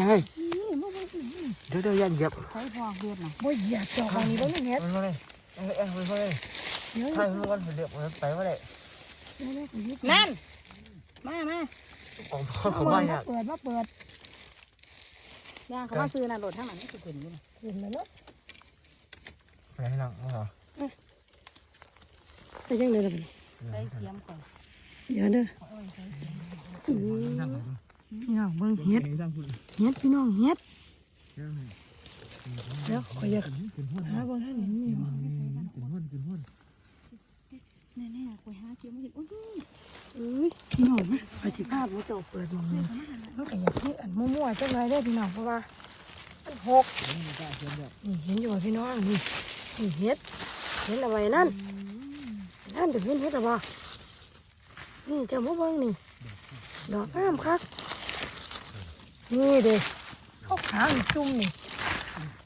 ยังไงนี่มันบ่สิเดี๋ยวเดี๋ยวยันเหยียบใช้พอเฮ็ดน่ะบ่เหยียบจอกอันนี้บ่นี่เฮ็ดมันมาเลยเอ้ยเอ้ยมันมาเลยเดี๋ยวใช่มันวันเดี๋ยวมันไปว่าได้นั่นมามาของพ่อเขาไม่เนี่ยเปิดมาเปิดย่างเขามาซื้อน่ะรถทางนั้นนี่สิขึ้นอยู่น่ะขึ้นแล้วเนาะไหนหนังเหรอไปจังเลยล่ะบัดนี้ใส่เสียมก่อนเดี๋ยวเด้อ พี่น้องเบิ่งเฮ็ดเฮ็ดพี่น้องเฮ็ดเดี๋ยวขอยอยากหาเบิ่งทางนี้มีบ่แน่ๆขอยหาเสียมบ่เห็นโอ้ยเอ้ยพี่น้องนะขอยสิพาผู้เจ้าเปิดมองนี่มันก็อยากที่อันมั่วๆจังเลยเด้อพี่น้องเพราะว่ามันหกนี่เห็นอยู่บ่พี่น้องนี่นี่เฮ็ดเห็นอะไรนั่นนั่นเดี๋ยวเห็นเฮ็ดอะไรบ่นี่เจ้ามาเบิ่งนี่ดอกงามคัก นี่เด้เขาขางจุ่มนี่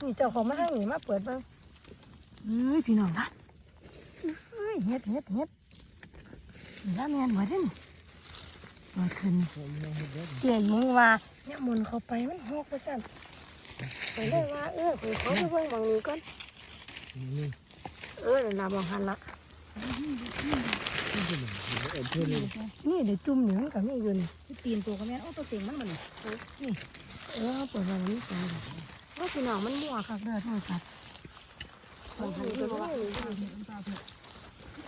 นี่เจ้าของมาทางนี้มาเปิดเบิ่งเอ้ยพี่น้องนะเอ้ยเฮ็ดเฮ็ดเฮ็ดนี่ละแม่นบ่เด้นี่เปิดขึ้นเจียนมึงว่าเนี่ยมุนเข้าไปมันหกไปสั่นไปเลยว่าเออไปเขาไปเบิ่งบางนี้ก่อนเออลาบองหันละ นี่เดี๋ยวจุ่มหนึ่งกับนี่ยืนตีนตัวก็แม่นโอ้ตัวเต็งมันมันนี่เออเปิดมาแล้วนี่ตายว่าพี่น้องมันมั่วคักเด้อโทรศัพท์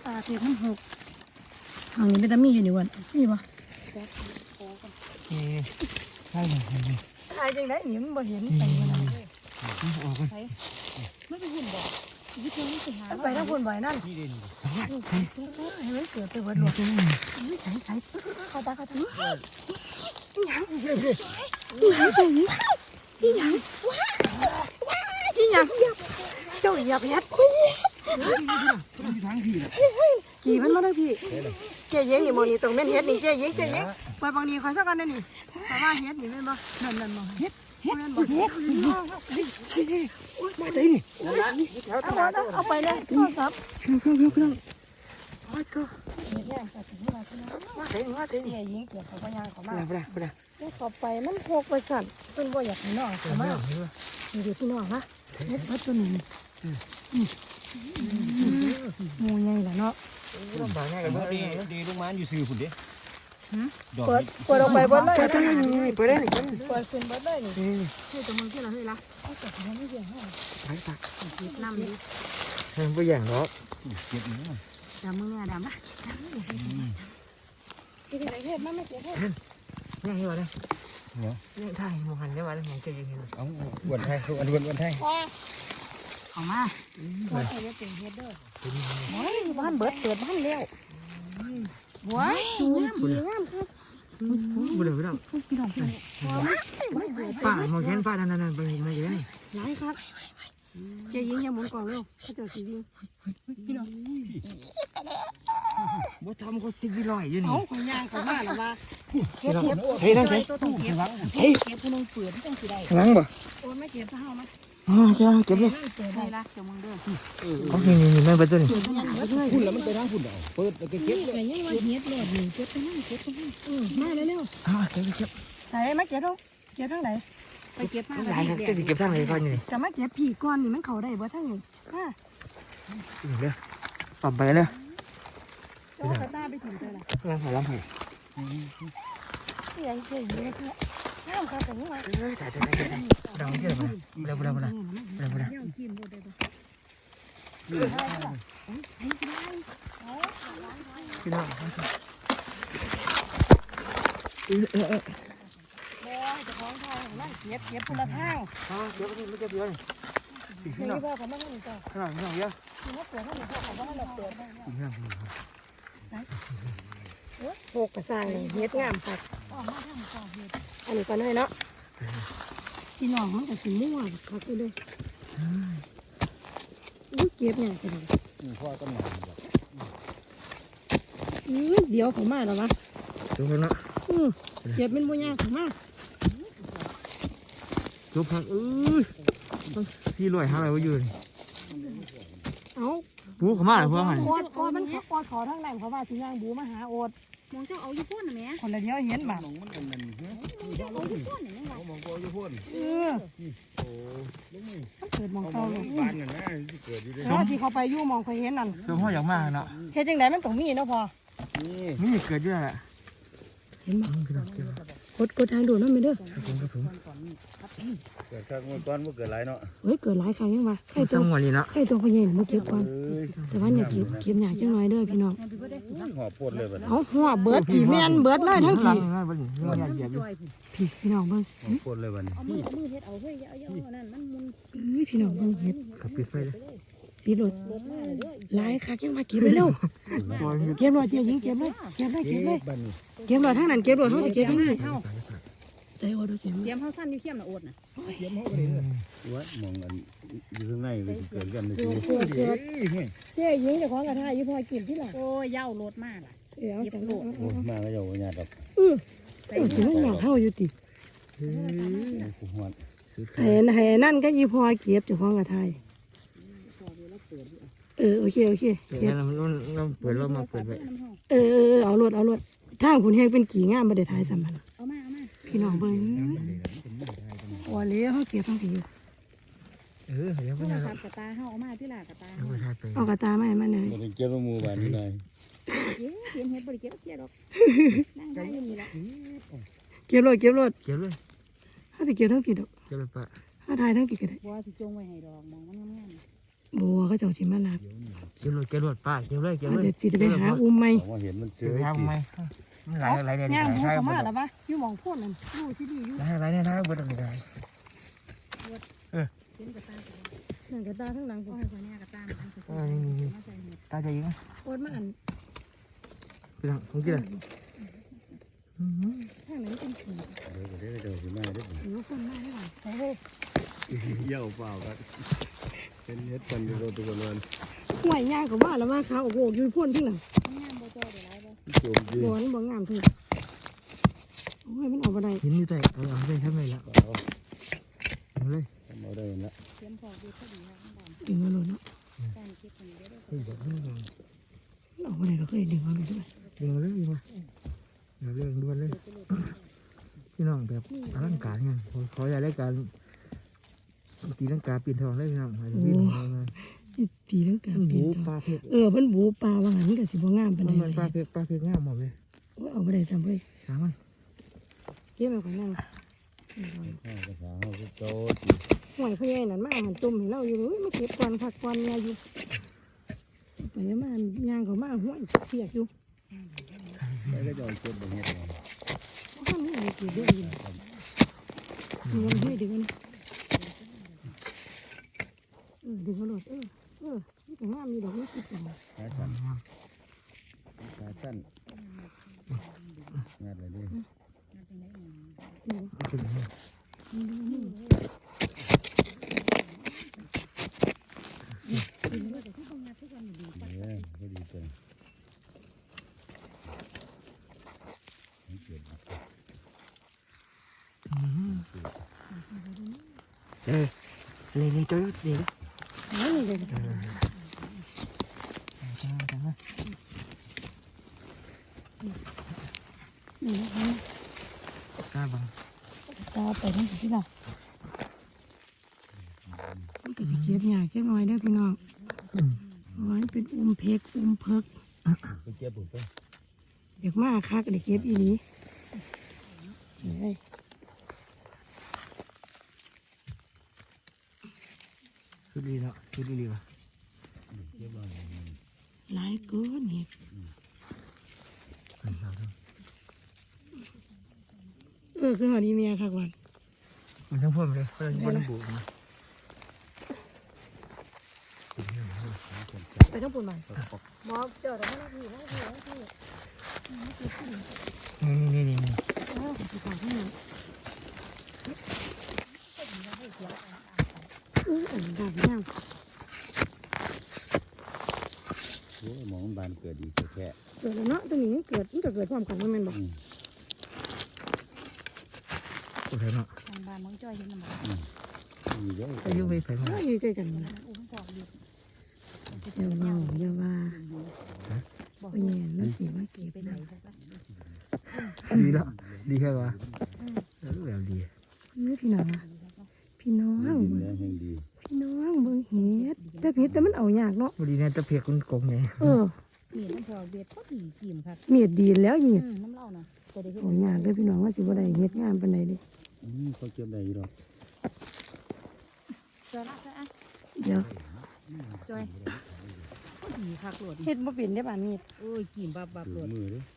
ตาเพียมันหกอันนี้เป็นตามีอยู่นี่วันนี่ปะนี่ใช่เลยนี่ถ่ายจังไดนี่มันบ่เห็นไปมันนั่นออกกันไม่ไปหุ่นบ่ ยี่เพิ่งไปหาไปทั้งหุ่นบ่อยนั่นให้มันเกิดไปเบิดหลวงไม่ใส่ใส่เขาตาเขาตาอีหยังอีหยังอีหยังอีหยังอีหยังเจ้าอย่าเพียดจีมันมาทั้งพี่เจ๊ยิงนี่มองนี่ตรงแม่นเฮ็ดนี่เจ๊ยิงเจ๊ยิงไปบางนี้คอยสักกันนี่เพราะว่าเฮ็ดนี่แม่นบ่นั่นนั่นมองเฮ็ด เฮ็ดบ่เฮ็ดมาตีนี่เอาเอาไปเลยโทรศัพท์เครื่องเครื่องเครื่องมาเฮ็ดแน่แต่ถึงว่าคือนะมาตีนี่มาตีนี่เจ๊ยิงเกี่ยวกับพยานเขาไปมาไปไปไปนี่เขาไปมันพกไปสั่นเพิ่นบ่อยากให้น้องเขามานี่เดี๋ยวพี่น้องนะเฮ็ดเบิดตัวนี้หมูใหญ่ละเนาะลำบากง่ายกันดีบ้างดีดีลูกมันอยู่ซื่อพุ่นเด้ ดอกเปิดเปิดออกไปเบิดเลยไปตั้งนี่ไปได้นี่เปิดขึ้นเบิดเลยนี่นี่นี่ตัวมึงที่เราเฮ้ยละเอาแต่ยังไม่เสียงให้ไปตักคิดน้ำดิมันไปอย่างเนาะเก็บเนื้อดำมึงเนี่ยดำนะที่ไหนเฮ็ดมันไม่เจ็บเฮ็ดนี่ให้มาเลยเนาะนี่ถ่ายมองหันได้มาแล้วผมจะยิงเห็นเอาอ้วนไทยอ้วนอ้วนอ้วนไทยเอามาว่าใครจะเป็นเฮ็ดเด้อโอ้ยบ้านเบิดเปิดบ้านแล้ว ว้ายงามดีงามครับบุเลยพี่น้องพี่น้องพี่น้องป้ามองเห็นป้านั่นนั่นไปมาเยอะนี่หลายครับเจะยิงอย่าหมุนกล่องเร็วเขาเจอสียิงพี่น้องบ่ทำก็สิบวิลอยอยู่นี่เอาของยางของมาหรอวะเก็บเฮ้เก็ยบปวดเฮ้ยนั่นไงตัวต้องเก็บเฮ้ยเก็บผู้นึงเปลือกต้องสีได้ข้างหลังบ่โอ้ไม่เก็บถ้าเอามาอ๋อ เก็บเก็บเลยเปิดได้ละเจ้ามึงเด้อโอเคนี่นี่แม่เบิดตัวนี้เปิดยังเปิดเลยพุ่นแล้วมันไปทางพุ่นเอาเปิดแล้วก็เก็บเก็บยังว่าเฮ็ดเลยนี่เก็บไปนั่นเก็บไปนั่นอืมมาเร็วอ๋อเก็บเก็บๆไหนมาเก็บตรงเก็บทางไหนไปเก็บมาหลายครับจะเก็บทางไหนก่อนนี่จะมาเก็บผีก้อนนี่มันเข้าได้บ่ทั้งนี้อ่านี่เลยต่อไปเลยเจ้ากระต้าไปถึงเจอละล้างไผ่ล้างไผ่ยังเฉยๆเลยค่ะ น้ำค่ะแต่ว่าเอ้ยแต่แต่แต่ดังที่ไหนมาเร็วเร็วเร็วเร็วเร็วย่างกินบ่ได้บ่พี่น้องเออเออเออโอ้ยจะของทางนั่นเก็บเก็บคนละทางอ๋อเก็บนี่ไม่เก็บเยอะนี่นี่พี่น้องพ่อเขาไม่ให้เจ้าข้างหลังพี่น้องเยอะที่มาเปิดให้หนูพ่อเขาว่าเราเปิดได้พี่น้องโหกกระซังเลยเฮ็ดงามค่ะอั นนี้ก็น้อยเนาะพี่น้องมันก็สิม่วงคักไปเลยลูกเก็บเนี่ยกันพ่อก็มาอือเดี๋ยวเขามาแล้ววะจุ๊บเนาะอือเก็บเป็นบุญยากเขามาจุ๊บพักเอ้ยต้องสี่ร้อยห้าร้อยว่าอยู่นี่เอาปูเขามาหรือเพื่อนมันโอดโอดมันขอดขอทางไหนเขาว่าสิย่างบูมาหาโอดมองเจ้าเอาอยู่พุ่นน่ะแม่คนละเดียวเห็นบ่น้องมันเป็นมันเฮ้ย มองเจ้าเอาอยู่พุ่นน่ะแม่ว่ามองไปอยู่พุ่นเออโอ้ลูกนี่มันเกิดหมองเอาเก่ามาเลยบ้านนั่นนะที่เกิดอยู่ด้วยแล้วที่เขาไปอยู่หมองเคยเห็นนั่นสมห้อยอยากมากเนาะเฮ็ดจังไดมันต้องมีเนาะพอนี่นี่เกิดด้วยแหละเห็นบ่พี่น้องเกิดกดกดทางด่วนนั่นไปเด้อครับผมครับผมเกิดข้างเมื่อก่อนเมื่อเกิดหลายเนาะเฮ้ยเกิดหลายครั้งยังวะใครสตัวมวันนี้เนาะใครตัวพะเย็นมาเก็บก่อนเอ้ยแต่ว่าเนี่ยเก็บเก็บหยากจังน้อยเด้อพี่น้องหอบปวดเลยบัดนี้เอาหัวเบิดผีแม่นเบิดเลยทั้งหลัผีงง่ายบ่นี่ง่ายเหยียบอยู่ผีพี่น้องเบิ่งหอบปวดเลยบัดนี้เอามือเอามือเฮ็ดเอาเฮ้ยเอาเอาเอานั่นมันมุนอุ้ยพี่น้องเบิ่งเฮ็ดกับปิดไฟเลย ปีรถรถมาเลยเด้อหลายคักยังมาเก็บเลยเร็วปล่อยเก็บรถเจียยิงเก็บเลยเก็บเลยเก็บเลยบัดนี้เก็บรถทั้งนั้นเก็บรถเฮาจะเก็บทั้งนี้ใส่โอดเก็บเตรียมเฮาสั้นอยู่เข้มน่ะโอดน่ะวัดมองอันอยู่ข้างในเลยเกิดกันในเกิตัวดเกิดเกิดเจ๊ยิงเจ้าของกระทะอยู่พอกินที่หลังโอ้ยเหย้ารถมาล่ะเดี๋ยวจังโลดโอ้ยมาก็จะเอาญาติดอกเออเออสิมันหยอกเฮาอยู่ติโอ้ยกูหวดให้ให้นั่นก็อีพอเก็บเจ้าของกระทะ เออโอเคโอเคเดี๋ยวเก็บเราเราเปิดเรามาเปิดไว้น้ำเฮาเออเออเอารถเอารถทางผุนแหงเป็นกี่งามบ่ได้ทายสำมันเอามาเอามาพี่น้องเบิ่งโอ้เลี้ยเขาเก็บทั้งทีเออเดี๋ยวโทไปรนะศัพท์กับตาเฮาเอามาที่ล่ะกับตาเอาเฮาไปทายไปเอากระตามาให้มันเลยมันเก็บมาหมู่บ้านนี่ได้เย้เตรียมเฮ็ดบ่ได้เก็บเกียดอกนั่งได้อยู่นี่ล่ะเก็บรถเก็บรถเก็บเลยถ้าสิเก็บทั้งผิดดอกเก็บเลยปะถ้าทายทั้งผิดก็ได้บ่สิจงไว้ให้ดอกมองมันงาม บัวเขาเจ้าสิมาลาบเก็บเลยเก็บเลยป้าเก็บเลยเก็บเอาเลยเดี๋ยวสิได้ไปหาอุ้มไหมผมว่าเห็นมันเสืเก็บอทำไหมมันหลายหลายเดือนย่างหลายหูทายเขาหมมาดแล้วปะอยู่หมองพ่นนั่นอยู่ที่นี่อยู่หลายหลายเนี่ยทายหมดเลยได้เตรียมกับตากับนั่นกระตาทั้งหลังพ่พ่ออให้คนนี้กับตามันสิเออนี่นี่มาใส่หมดตาใจยิงโอดมาอันพี่น้องผมกินเลยทางไหนเป็นผีเดี๋ยวเดี๋ยวเดี๋ยวสิมาเด้อหรือคนมาได้หรอใช่เว้ยเยี่ยวเปล่าครับ เป็นเฮ็ดกันอยู่ตัวตัวนั้นห่วยย่างกับว่าแล้วว่าเขาโอ้โหอยู่พ่นที่หลังงามบ่จ้อยได้หลายบ่โจมดีบัวนี่บ่งามเพิ่นโอ้ยมันเอาบ่ได้หินอยู่ใต้เอาเอาไปทำไมล่ะเอาเอาเลยเอาได้ละเตรียมพอดีพอดีครับบ้านดึงเอาโลดเนาะบ้านเก็บกันเด้อเฮ้ยเดี๋ยวนี่ลองมันเอาบ่ได้เราเคยดึงเอาโลดด้วยดึงเอาเลยดีกว่าเดี๋ยวเรื่องด่วนเลยพี่น้องแบบอลังการเนี่ยขอขออย่าได้การ ตีลังกาปีนทองเลยพี่น้องให้พี่น้องมาตีลังกามันปีบูนปลาเพชรเออมันบูปลาว่างั้นก็สิบ่งามปานใดมันปลาเพชรปลาเพชรงามหมดเลยโอ้ยเอาบ่ได้ซ้ำเว้ยสามมันเก็บมาก่อนนั่งข้าวกระถางเขาก็โจดห่วยพ่อใหญ่นั่นมามันตุ่มให้เราอยู่เอ้ยมาเก็บก่อนคักก่อนเนี่ยอยู่ไปเอามาย่างเขามาห่วยเปียกอยู่แล้วก็จะเอาเก็บแบบนี้เลยข้างนี้มีกี่เดือนอยู่เงินให้ดึงมันเออดึงเอาโลดเออเออนี่ก็งามมีดอกนี้คิดจังขาสั้นขาสั้นงานอะไรดิเนี่ยก็ดีจังเออนี่นี่ตัวนี่ นะนั่นนี่เลยจังจังนะนี่นะกล้าบังตาไปทั้งที่ะมันก็สิเก็บยากจังหน่อยเด้อพี่น้องเพราะว่ามันเป็นอุ้มเพกอุ้มเพิกเก็บปุ๋ยเด็กมาคักเด็กเก็บอีนี้เฮ้ย สุ ดดีเนาะสุดดีว่ะเก็บบ้างหลายเกินเห็ดเออคือหอดีเมียคักวันมันทั้งพวกเลยเพิ่นบ่ได้บุกมาไปทั้งปุ่นมันมอเจอแต่ไม่รับพี่ไม่รับพี่ไม่รับพี่นี่นี่นี่นี่ เออไปก่อนที่นี่อืออันดับย่าง โอ้ยมองบานเกิดดี แค่เกิดแล้วเนาะตัวนี้เกิดมันก็เกิดพร้อมกันว่าแม่นบอกโอเคเนาะทางบ้านมันจ้อยเห็นน้ำมันมีเยอะอายุไม่ไปมาเอ้ยอยู่ใกล้กันนี่อุ้มพอกอยู่เดี๋ยวเราเดี๋ยวว่าบอกพ่อแย่แล้วสิว่าเก็บไปไปไหนไหนซะดีแล้วดีแค่ว่าเออแบบดียนี่พี่น้องอะพี่น้องดินแดงแห่งดีพี่น้องเบิ่งเห็ดแต่เห็ดแต่มันเอายากเนาะพอดีเนี่ยตะเพียกคุณกงไงเออ นี่น้ำพอเบ็ดพอดีกิมครับเมียดดีแล้วเห็ดอืมน้ำเหล้าน่ะจะได้เฮ็ดเอายากเด้อพี่น้องว่าสิบ่ได้เฮ็ดงามปานใดเด้อืมเขาเก็บได้อยู่ดอกจอยละจอยอะเดี๋ยวจอยพอดีคักโหลดเฮ็ดบ่เป็นได้ป่านนี้โอ้ยกิมบับบับถืโหลอดมือเด้